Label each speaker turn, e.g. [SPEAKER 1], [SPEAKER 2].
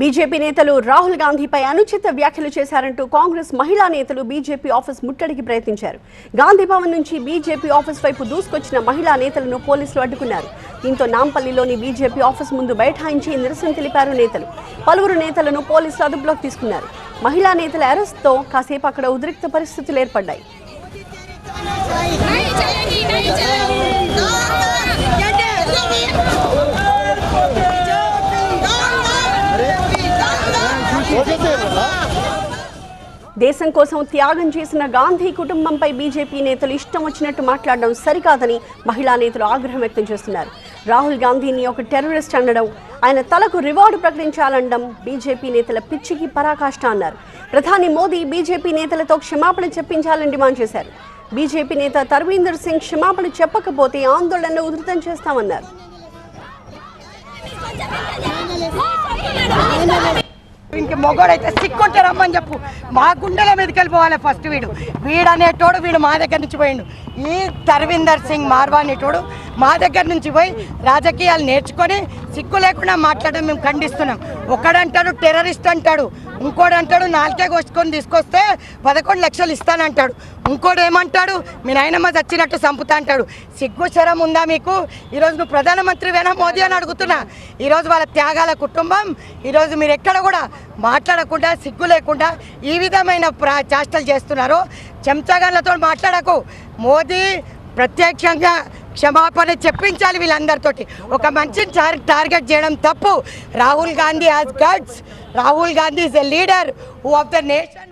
[SPEAKER 1] BJP నేతలు రాహుల్ గాంధీపై అనుచిత వ్యాఖ్యలు చేశారంటూ కాంగ్రెస్ మహిళా నేతలు బీజేపీ ఆఫీస్ ముట్టడికి ప్రయత్నించారు. గాంధీ భవన్ నుంచి బీజేపీ ఆఫీస్ వైపు దూసుకొచ్చిన మహిళా నేతలను పోలీసులు అడ్డుకున్నారు. దీంతో నాంపల్లిలోని బీజేపీ ఆఫీస్ ముందు బైఠాయించి నిరసన తెలిపారు నేతలు. పలువురు నేతలను పోలీసులు అదుపులోకి తీసుకున్నారు. మహిళా నేతల అరెస్ట్తో కాసేపు అక్కడ ఉద్రిక్త పరిస్థితులు ఏర్పడ్డాయి. దేశం కోసం త్యాగం చేసిన గాంధీ కుటుంబంపై బీజేపీ నేతలు ఇష్టం వచ్చినట్టు మాట్లాడడం సరికాదని మహిళా నేతలు ఆగ్రహం వ్యక్తం చేస్తున్నారు. రాహుల్ గాంధీని ఒక టెర్రరిస్ట్ అనడం ఆయన తలకు రివార్డు ప్రకటించాలనడం బీజేపీ నేతల పిచ్చికి పరాకాష్ట అన్నారు. ప్రధాని మోదీ బీజేపీ నేతలతో క్షమాపణ చెప్పించాలని డిమాండ్ చేశారు. బీజేపీ నేత తర్వీందర్ సింగ్ క్షమాపణ చెప్పకపోతే ఆందోళనను ఉధృతం చేస్తామన్నారు.
[SPEAKER 2] ఇంక మొగోడైతే సిక్కుంటే రమ్మని చెప్పు. మా గుండెల మీదకి వెళ్ళిపోవాలి ఫస్ట్ వీడు. వీడనేటోడు వీడు మా దగ్గర నుంచి పోయిండు. ఈ తర్విందర్ సింగ్ మార్వా అనేటోడు మా దగ్గర నుంచి పోయి రాజకీయాలు నేర్చుకొని సిక్కు లేకుండా మాట్లాడడం మేము ఖండిస్తున్నాం. ఒకడంటాడు టెర్రరిస్ట్ అంటాడు. ఇంకోడు అంటాడు నాలుకే కోసుకొని తీసుకొస్తే పదకొండు లక్షలు ఇస్తానంటాడు. ఇంకోడు ఏమంటాడు మీ నాయనమ్మ చచ్చినట్టు చంపుతా అంటాడు. సిగ్గు శరం ఉందా మీకు? ఈరోజు నువ్వు ప్రధానమంత్రివేనా మోదీ అని అడుగుతున్నా. ఈరోజు వాళ్ళ త్యాగాల కుటుంబం ఈరోజు మీరు ఎక్కడ కూడా మాట్లాడకుండా సిగ్గు లేకుండా ఈ విధమైన ప్రా చేష్టలు చేస్తున్నారు. చెంచగాళ్ళతో మాట్లాడకు. మోదీ ప్రత్యక్షంగా క్షమాపణ చెప్పించాలి వీళ్ళందరితోటి. ఒక మంచిని టార్- టార్గెట్ చేయడం తప్పు. Rahul Gandhi has guts Rahul Gandhi is a leader who of the nation